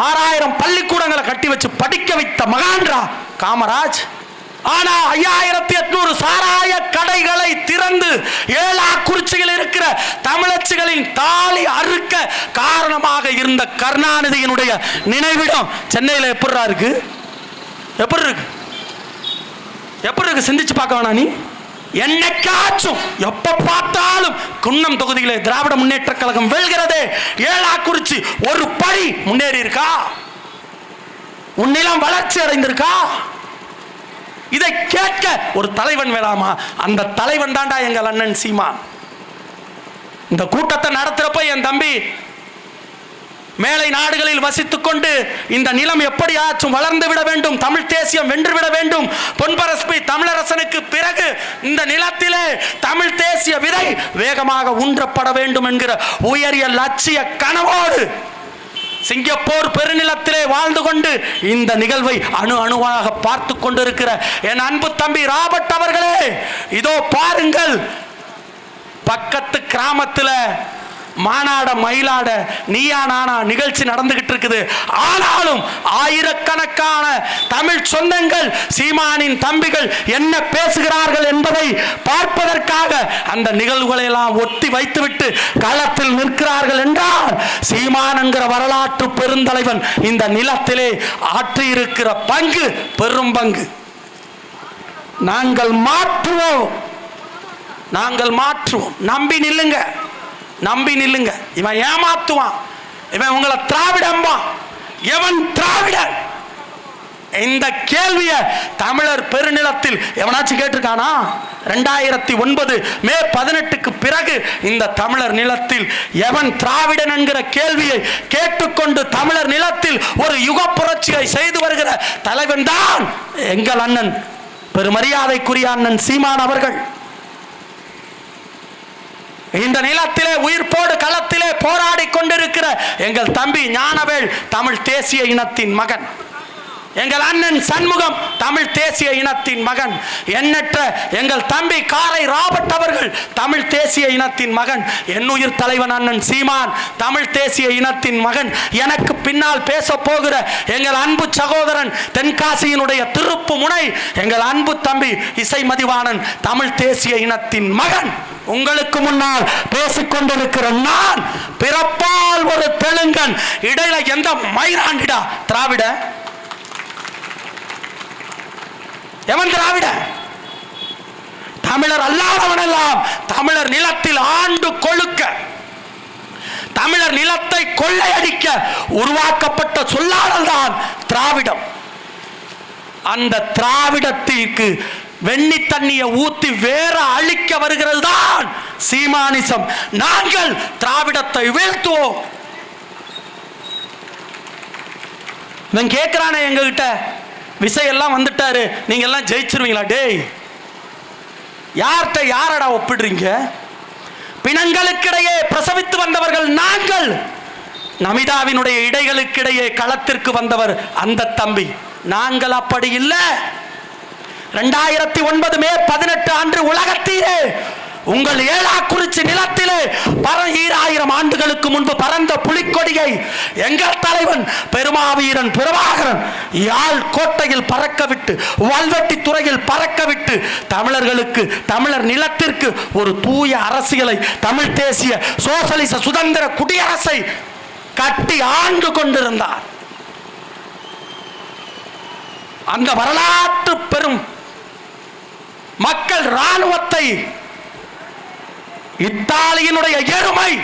ஆறாயிரம் பள்ளிக்கூடங்களை கட்டி வச்சு படிக்க வைத்த மகான்ரா காமராஜ். ஆனா ஐயாயிரத்தி எட்நூறு சாராய கடைகளை திறந்து ஏழா குறிச்சிகள் இருக்கிற தமிழச்சிகளின் தாலி அறுக்க காரணமாக இருந்த கருணாநிதியினுடைய நினைவிடம் சென்னையில் எப்படி இருக்கு? எப்படி இருக்கு எப்படி இருக்கு சிந்திச்சு பார்க்க வேணா நீ? என்னைக்காச்சும் எப்ப குன்னம் தொகுதியிலே திராவிட முன்னேற்ற கழகம் வெல்கிறது. ஏழாக்குறிச்சி ஒரு படி முன்னேறி இருக்கா உன்னிலம் வளர்ச்சி அடைந்திருக்கா? இதை கேட்க ஒரு தலைவன் வேணாமா? அந்த தலைவன் தாண்டா எங்கள் அண்ணன் சீமா இந்த கூட்டத்தை நடத்துறப்ப என் தம்பி மேலை நாடுகளில் வசித்துக் கொண்டு இந்த நிலம் எப்படியாச்சும் வளர்ந்து விட வேண்டும் தமிழ் தேசியம் வென்று விட வேண்டும். பொன்பரஸ்பி தமிழரசனுக்கு பிறகு இந்த நிலத்திலே தமிழ் தேசிய விதை வேகமாக ஊன்றப்பட வேண்டும் என்கிற உயரிய லட்சிய கனவோடு சிங்கப்பூர் பெருநிலத்திலே வாழ்ந்து கொண்டு இந்த நிகழ்வை அணு அணுவாக பார்த்து கொண்டிருக்கிற என் அன்பு தம்பி ராபர்ட் அவர்களே இதோ பாருங்கள் பக்கத்து கிராமத்தில் மாநாட மயிலாட நீயா நானா நிகழ்ச்சி நடந்துகிட்டு இருக்குது ஆனாலும் ஆயிரக்கணக்கான தமிழ் சொந்தங்கள் சீமானின் தம்பிகள் என்ன பேசுகிறார்கள் என்பதை பார்ப்பதற்காக அந்த நிகழ்வுகளை எல்லாம் ஒத்தி வைத்துவிட்டு களத்தில் நிற்கிறார்கள் என்றால் சீமான் என்கிற வரலாற்று பெருந்தலைவன் இந்த நிலத்திலே ஆற்றியிருக்கிற பங்கு பெரும் பங்கு. நாங்கள் மாற்றுவோம். நாங்கள் மாற்றுவோம். நம்பி நில்லுங்க. நம்பி நில்லுங்க. இவன் ஏமாத்துவான். இவன் உங்களை திராவிடம்பான் எவன் திராவிடன் இந்த கேள்வியை தமிழர் பெருநிலத்தில் எவனாச்சும் கேட்டிருக்கானா? ரெண்டாயிரத்தி ஒன்பது மே பதினெட்டுக்கு பிறகு இந்த தமிழர் நிலத்தில் எவன் திராவிடன் என்கிற கேள்வியை கேட்டுக்கொண்டு தமிழர் நிலத்தில் ஒரு யுக புரட்சியை செய்து வருகிற தலைவன் தான் எங்கள் அண்ணன். பெருமரியாதைக்குரிய அண்ணன் சீமான் அவர்கள். இந்த நிலத்திலே உயிர்ப்போடு களத்திலே போராடி கொண்டிருக்கிற எங்கள் தம்பி ஞானவேல் தமிழ் தேசிய இனத்தின் மகன். எங்கள் அண்ணன் சண்முகம் தமிழ் தேசிய இனத்தின் மகன். எண்ணற்ற எங்கள் தம்பி காரை ராபர்ட் அவர்கள் தமிழ் தேசிய இனத்தின் மகன். என்னுயிர் தலைவன் அண்ணன் சீமான் தமிழ் தேசிய இனத்தின் மகன். எனக்கு பின்னால் பேச போகிற எங்கள் அன்பு சகோதரன் தென்காசியினுடைய திருப்பு முனை எங்கள் அன்பு தம்பி இசை மதிவாணன் தமிழ் தேசிய இனத்தின் மகன். உங்களுக்கு முன்னால் பேசிக்கொண்டிருக்கிற நான் பிறப்பால் ஒரு தெலுங்கன் இடையில எந்த மயிராண்டிடா திராவிட? எவன் திராவிட? தமிழர் அல்லாதவனெல்லாம் தமிழர் நிலத்தில் ஆண்டு கொழுக்க. தமிழர் நிலத்தை கொள்ளையடிக்க உருவாக்கப்பட்ட சொல்லாடல் தான் திராவிடம். அந்த திராவிடத்திற்கு வெண்ணி தண்ணியை ஊத்தி வேற அழிக்க வருகிறது தான் சீமானிசம். நாங்கள் திராவிடத்தை வீழ்த்துவோம். இவன் கேட்கிறானே எங்ககிட்ட? விசையெல்லாம் வந்துட்டாரு. நீங்க எல்லாம் ஜெயிச்சிருவீங்களா? டேய். யார்கிட்ட யாரடா ஒப்பிடுறீங்க? பிணங்களுக்கிடையே பிரசவித்து வந்தவர்கள் நாங்கள். நமிதாவினுடைய இடைகளுக்கிடையே களத்திற்கு வந்தவர் அந்த தம்பி. நாங்கள் அப்படி இல்லை. ரெண்டாயிரத்தி ஒன்பது மே பதினெட்டு அன்று உலகத்தீரே உங்கள் ஏழாக்குறிச்சி நிலத்திலே பர ஈராயிரம் ஆண்டுகளுக்கு முன்பு பறந்த புலிக்கொடியை எங்கள் தலைவன் பெருமாவீரன் பிரபாகரன் யாழ் கோட்டையில் பறக்க விட்டு வல்வெட்டி துறையில் பறக்க விட்டு தமிழர்களுக்கு தமிழர் நிலத்திற்கு ஒரு தூய அரசியலை தமிழ் தேசிய சோசலிச சுதந்திர குடியரசை கட்டி ஆண்டு கொண்டிருந்தார். அந்த வரலாற்று பெரும் மக்கள் இராணுவத்தை இத்தாலியினுடைய எருமை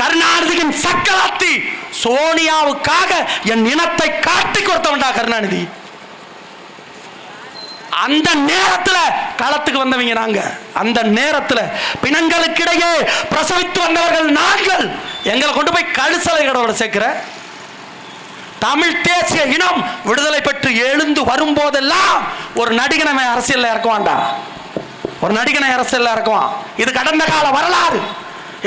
கருணாநிதியின் சக்கராத்தி சோனியாவுக்காக என் இனத்தை காட்டி கொடுத்தவன்டா கருணாநிதி. அந்த நேரத்துல களத்துக்கு வந்தவங்க நாங்க. அந்த நேரத்துல பிணங்களுக்கிடையே பிரசவித்து வந்தவர்கள் நாங்கள். எங்களை கொண்டு போய் கழுசலை சேர்க்கிற. தமிழ் தேசிய இனம் விடுதலை பெற்று எழுந்து வரும்போதெல்லாம் ஒரு நடிகனை அரசியலில் அரசியல்ல இறக்குவான்டா. ஒரு நடிகனை அரசியல் இறக்குவான். இது கடந்த கால வரலாறு.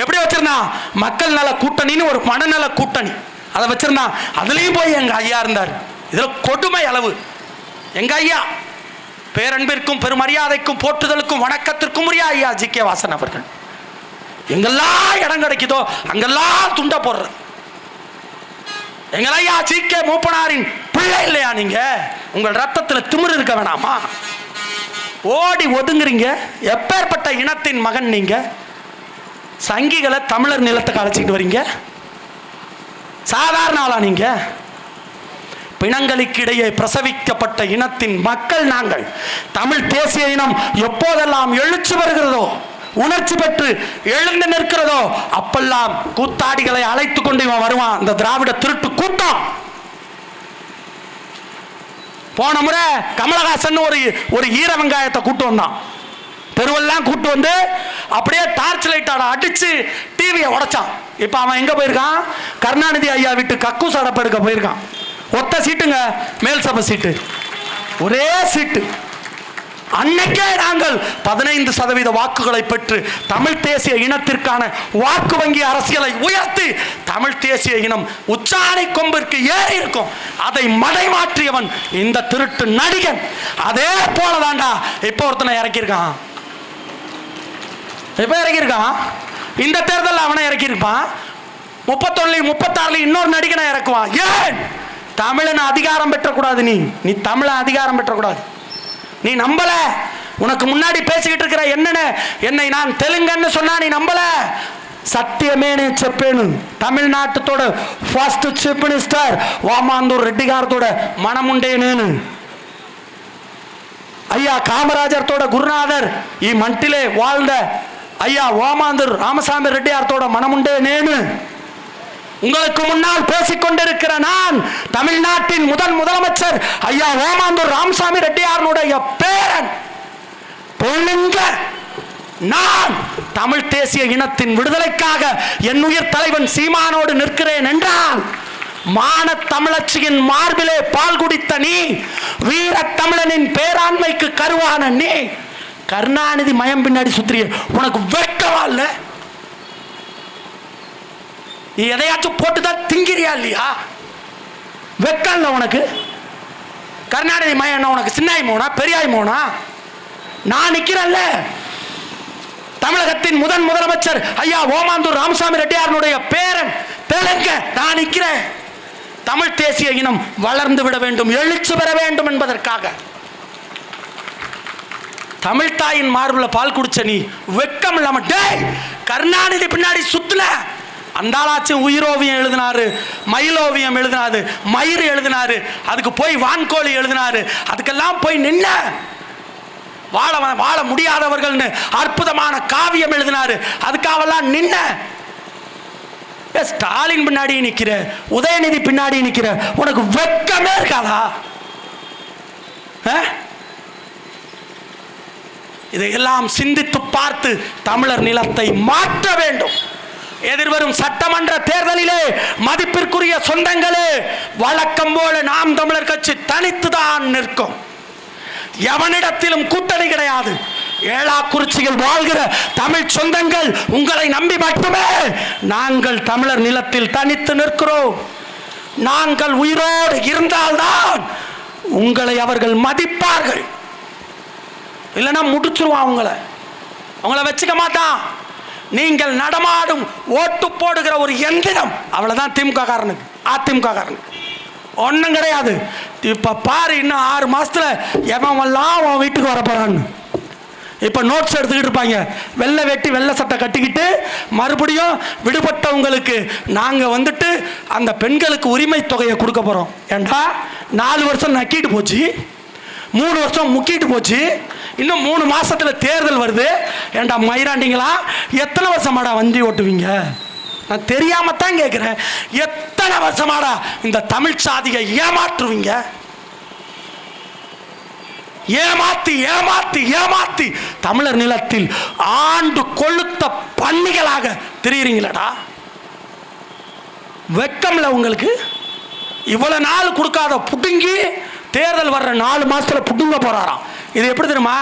எப்படி வச்சிருந்தான் மக்கள் நல கூட்டணின்னு ஒரு மனநல கூட்டணி. அதை வச்சிருந்தான் அதுலேயும் போய் எங்க ஐயா இருந்தார். இதில் கொடுமை அளவு. எங்க ஐயா பேரன்பிற்கும் பெருமரியாதைக்கும் போற்றுதலுக்கும் வணக்கத்திற்கும் உரிய ஐயா ஜி கே வாசன் அவர்கள். எங்கெல்லாம் இடம் கிடைக்குதோ அங்கெல்லாம் துண்டை போடுற எங்களையா ஜி கே மூப்பனாரின் பிள்ளை இல்லையா நீங்க? உங்கள் ரத்தத்தில் திமிர் இருக்க வேணாமா? ஓடி ஒதுங்குறீங்க. எப்பேற்பட்ட இனத்தின் மகன் நீங்க? சங்கிகளை தமிழர் நிலத்துக்கு அழைச்சிக்கிட்டு வரீங்க. சாதாரண ஆளா நீங்க? பிணங்களுக்கிடையே பிரசவிக்கப்பட்ட இனத்தின் மக்கள் நாங்கள். தமிழ் தேசிய இனம் எப்போதெல்லாம் எழுச்சி வருகிறதோ உணர்ச்சி பெற்று எழுந்து நிற்கிறதோ அப்பெல்லாம் கூத்தாடிகளை அழைத்து கொண்டு இவன் வருவான். இந்த திராவிட திருட்டு கூட்டம். போன முறை கமலஹாசன் ஒரு ஒரு ஈர வெங்காயத்தை கூட்டு வந்தான். தெருவெல்லாம் கூட்டு வந்து அப்படியே டார்ச் லைட்டாட அடிச்சு டிவியை உடைச்சான். இப்போ அவன் எங்க போயிருக்கான்? கருணாநிதி ஐயா வீட்டு கக்கூஸ் அடப்பு எடுக்க போயிருக்கான். ஒத்த சீட்டுங்க மேல் சபை சீட்டு. ஒரே சீட்டு. அன்னைக்கே நாங்கள் பதினைந்து சதவீத வாக்குகளை பெற்று தமிழ் தேசிய இனத்திற்கான வாக்கு வங்கி அரசியலை உயர்த்தி தமிழ் தேசிய இனம் உச்சாணி கொம்பிற்கு ஏறி இருக்கும். அதை மடைமாற்றியவன் இந்த திருட்டு நடிகன். அதே போல தாண்டா இப்போ ஒருத்தனை இறக்கியிருக்கான். இப்போ இறக்கியிருக்கான். இந்த தேர்தலில் அவனை இறக்கியிருப்பான். முப்பத்தொன்னுலையும் முப்பத்தாறுலையும் இன்னொரு நடிகனை இறக்குவான். ஏன்? தமிழனை அதிகாரம் பெற்றக்கூடாது நீ. நீ தமிழை அதிகாரம் பெற்றக்கூடாது. நீ நம்பல. உனக்கு முன்னாடி பேசிக்கிட்டு இருக்கிற என்னன்னு? என்னை நான் தெலுங்கன்னு சொன்னா நீ நம்பல. సత్యమేనే చెప్పాను తమిళనాటుతోడ first chief minister Omandur Reddy గారితో మనముండే నేను ஐயா காமராஜர்த்தோட குருநாதர் ఈ மண்டிலே வாழ்ந்த ஐயா ஓமாந்தூர் ராமசாமி ரெட்டியார்த்தோட மனமுண்டே நேனு உங்களுக்கு முன்னால் பேசிக் கொண்டிருக்கிற நான் தமிழ்நாட்டின் முதல் முதலமைச்சர் ஐயா ஓமாந்தூர் ராமசாமி ரெட்டியாரனுடைய பேரன் பொண்ணுங்க நான் தமிழ் தேசிய இனத்தின் விடுதலைக்காக என் உயிர் தலைவன் சீமானோடு நிற்கிறேன் என்றால் மான தமிழச்சியின் மார்பிலே பால் குடித்த நீ வீர தமிழனின் பேராண்மைக்கு கருவான நீ கருணாநிதி மயம் பின்னாடி சுத்திரிய உனக்கு வெட்டவா இல்ல? நீ எதையாச்சும் போட்டுதான் திங்கிறியா இல்லையா? வெக்கம் இல்லை உனக்கு? கருணாநிதி மயம் என்ன உனக்கு சின்னாய் மோனா பெரியாய் மோனா? நான் நிக்கிறேன்ல. தமிழகத்தின் முதன் முதலமைச்சர் ஐயா ஓமாந்தூர் ராமசாமி ரெட்டியாரனுடைய பேரன் தெலுங்க நான் நிற்கிறேன். தமிழ் தேசிய இனம் வளர்ந்து விட வேண்டும் எழுச்சி பெற வேண்டும் என்பதற்காக. தமிழ் தாயின் மார்பில் பால் குடிச்ச நீ வெக்கம் இல்லாம டே கருணாநிதி பின்னாடி சுத்துல அந்த ஆளாச்சும் உயிரோவியம் எழுதினாரு மயிலோவியம் எழுதினாரு மயிர் எழுதினாரு அதுக்கு போய் வான்கோழி எழுதினாரு அதுக்கெல்லாம் போய் நின்ன. வாழ வாழ முடியாதவர்கள்னு அற்புதமான காவியம் எழுதினாரு. அதுக்காகலாம் நின்ன. ஏ, ஸ்டாலின் பின்னாடி நிக்கிற உதயநிதி பின்னாடி நிக்கிற உனக்கு வெக்கமே இருக்காதா? இதையெல்லாம் சிந்தித்து பார்த்து தமிழர் நிலத்தை மாற்ற வேண்டும். எதிர்வரும் சட்டமன்ற தேர்தலிலே மதிப்பிற்குரிய சொந்தங்களே வழக்கம் போல நாம் தமிழர் கட்சி தனித்துதான் நிற்கும். எவனிடத்திலும் கூட்டணி கிடையாது. ஏழாக்குறிச்சியில் வாழ்கிற தமிழ் சொந்தங்கள் உங்களை நம்பி மட்டுமே. நாங்கள் தமிழர் நிலத்தில் தனித்து நிற்கிறோம். நாங்கள் உயிரோடு இருந்தால்தான் உங்களை அவர்கள் மதிப்பார்கள். இல்லைன்னா முடிச்சிருவான் அவங்கள. அவங்கள வச்சுக்க மாட்டான். நீங்கள் நடமாடும் ஓட்டு போடுகிற ஒரு எந்திரம். அவ்வளோதான் திமுக காரனுக்கு அதிமுக காரனுக்கு ஒன்றும் கிடையாது. இப்போ பாரு இன்னும் ஆறு மாதத்தில் எவன்லாம் அவன் வீட்டுக்கு வர போகிறான்னு இப்போ நோட்ஸ் எடுத்துக்கிட்டு இருப்பாங்க. வெள்ளை வெட்டி வெள்ளை சட்டை கட்டிக்கிட்டு மறுபடியும் விடுபட்டவங்களுக்கு நாங்கள் வந்துட்டு அந்த பெண்களுக்கு உரிமை தொகையை கொடுக்க போகிறோம் ஏண்டா? நாலு வருஷம் நக்கிட்டு போச்சு. மூணு வருஷம் முக்கிட்டு போச்சு. இன்னும் மூணு மாதத்தில் தேர்தல் வருது. ஏண்டா மயிராண்டிங்களா? எத்தனை வருஷமாடா வண்டி ஓட்டுவீங்க? நான் தெரியாம தான் கேட்குறேன் எத்தனை வருஷமாடா இந்த தமிழ் சாதியை ஏமாற்றுவீங்க? ஏமாத்தி ஏமாத்தி ஏமாத்தி தமிழர் நிலத்தில் ஆண்டு கொளுத்த பண்ணிகளாக தெரியுறீங்களடா. வெக்கம்ல உங்களுக்கு? இவ்வளவு நாள் கொடுக்காத புடுங்கி தேர்தல் வர்ற நாலு மாசத்துல புடுங்க போறாராம். இது எப்படி தெரியுமா?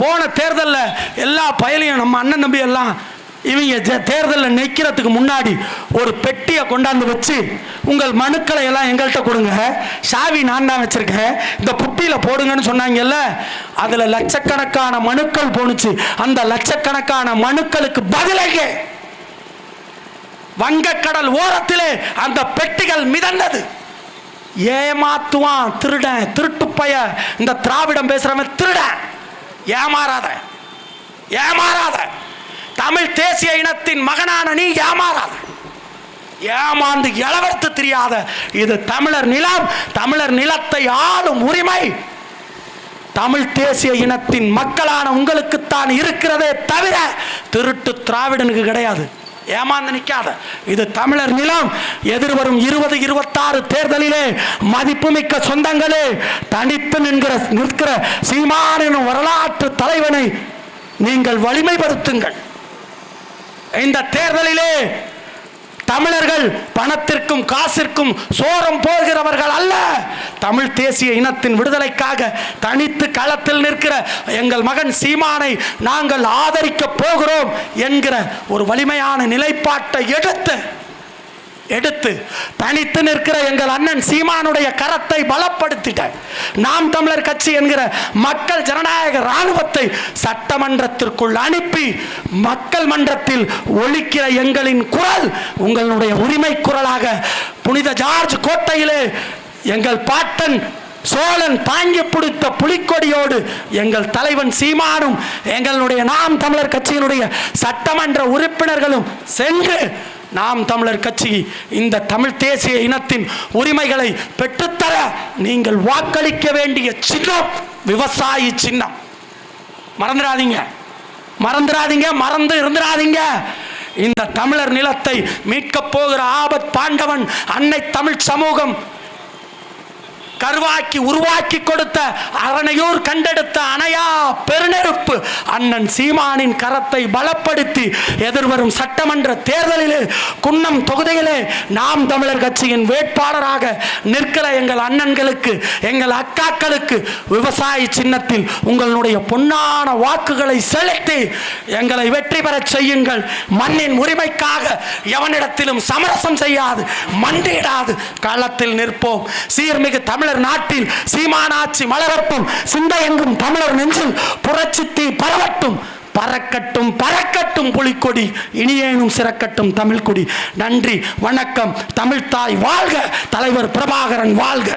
போன தேர்தலில் எல்லா பயலையும் நம்ம அண்ணன் தம்பி எல்லாம் இவங்க தேர்தலில் நிற்கிறதுக்கு முன்னாடி ஒரு பெட்டியை கொண்டாந்து வச்சு உங்கள் மனுக்களை எல்லாம் எங்கள்கிட்ட கொடுங்க. சாவி நான் தான் வச்சுருக்கேன். இந்த புட்டியில் போடுங்கன்னு சொன்னாங்கல்ல அதில் லட்சக்கணக்கான மனுக்கள் போணுச்சு. அந்த லட்சக்கணக்கான மனுக்களுக்கு பதிலாக வங்கக்கடல் ஓரத்திலே அந்த பெட்டிகள் மிதந்தது. ஏமாத்துவான் திருடன் திருட்டுப்பய இந்த திராவிடம் பேசுறவன் திருடன். ஏமாறாத. ஏமாறாத. தமிழ் தேசிய இனத்தின் மகனான நீ ஏமாறாத. ஏமாந்து இளவர்த்து தெரியாத இது தமிழர் நிலம் தமிழர் நிலத்தை ஆளும் உரிமை. தமிழ் தேசிய இனத்தின் மக்களான உங்களுக்குத்தான் இருக்கிறதே தவிர திருட்டு திராவிடனுக்கு கிடையாது. ஏமாந்து நிற்காத இது தமிழர் நிலம். எதிர்வரும் இருபது இருபத்தாறு தேர்தலிலே மதிப்புமிக்க சொந்தங்களே தனித்து நின்கிற நிற்கிற சீமானின் வரலாற்று தலைவனை நீங்கள் வலிமைப்படுத்துங்கள். இந்த தேர்தலிலே தமிழர்கள் பணத்திற்கும் காசிற்கும் சோரம் போகிறவர்கள் அல்ல. தமிழ் தேசிய இனத்தின் விடுதலைக்காக தனித்து களத்தில் நிற்கிற எங்கள் மகன் சீமானை நாங்கள் ஆதரிக்க போகிறோம் என்கிற ஒரு வலிமையான நிலைப்பாட்டை எடுத்து எடுத்து தனித்து நிற்கிற எங்கள் அண்ணன் சீமானுடைய கரத்தை பலப்படுத்திட்ட நாம் தமிழர் கட்சி என்கிற மக்கள் ஜனநாயக இராணுவத்தை சட்டமன்றத்திற்குள் அனுப்பி மக்கள் மன்றத்தில் ஒழிக்கிற எங்களின் குரல் உங்களுடைய உரிமை குரலாக புனித ஜார்ஜ் கோட்டையிலே எங்கள் பாட்டன் சோழன் தாங்கி பிடித்த புலிக்கொடியோடு எங்கள் தலைவன் சீமானும் எங்களுடைய நாம் தமிழர் கட்சியினுடைய சட்டமன்ற உறுப்பினர்களும் சென்று நாம் தமிழர் கட்சி இந்த தமிழ் தேசிய இனத்தின் உரிமைகளை பெற்றுத்தர நீங்கள் வாக்களிக்க வேண்டிய சின்னம் விவசாயி சின்னம். மறந்துடாதீங்க. மறந்துடாதீங்க மறந்து இருந்துடாதீங்க. இந்த தமிழர் நிலத்தை மீட்கப் போகிற ஆபத் பாண்டவன் அன்னை தமிழ் சமூகம் கருவாக்கி உருவாக்கி கொடுத்த அரணையூர் கண்டெடுத்த அணையா பெருநெருப்பு. அண்ணன் சீமானின் கரத்தை பலப்படுத்தி எதிர்வரும் சட்டமன்ற தேர்தலிலே குன்னம் தொகுதியிலே நாம் தமிழர் கட்சியின் வேட்பாளராக நிற்கிற எங்கள் அண்ணன்களுக்கு எங்கள் அக்காக்களுக்கு விவசாய சின்னத்தில் உங்களுடைய பொன்னான வாக்குகளை செலுத்தி எங்களை வெற்றி பெறச் செய்யுங்கள். மண்ணின் உரிமைக்காக எவனிடத்திலும் சமரசம் செய்யாது மண்டியிடாது களத்தில் நிற்போம். சீர்மிகு தமிழர் நாட்டில் சீமானாட்சி மலரட்டும் சிந்தையெங்கும் தமிழர் நெஞ்சில் புரட்சி தீ பரவட்டும். பறக்கட்டும் பறக்கட்டும் புலிக்கொடி இனியேனும் சிறக்கட்டும் தமிழ் கொடி நன்றி வணக்கம் தமிழ்தாய் வாழ்க தலைவர் பிரபாகரன் வாழ்க.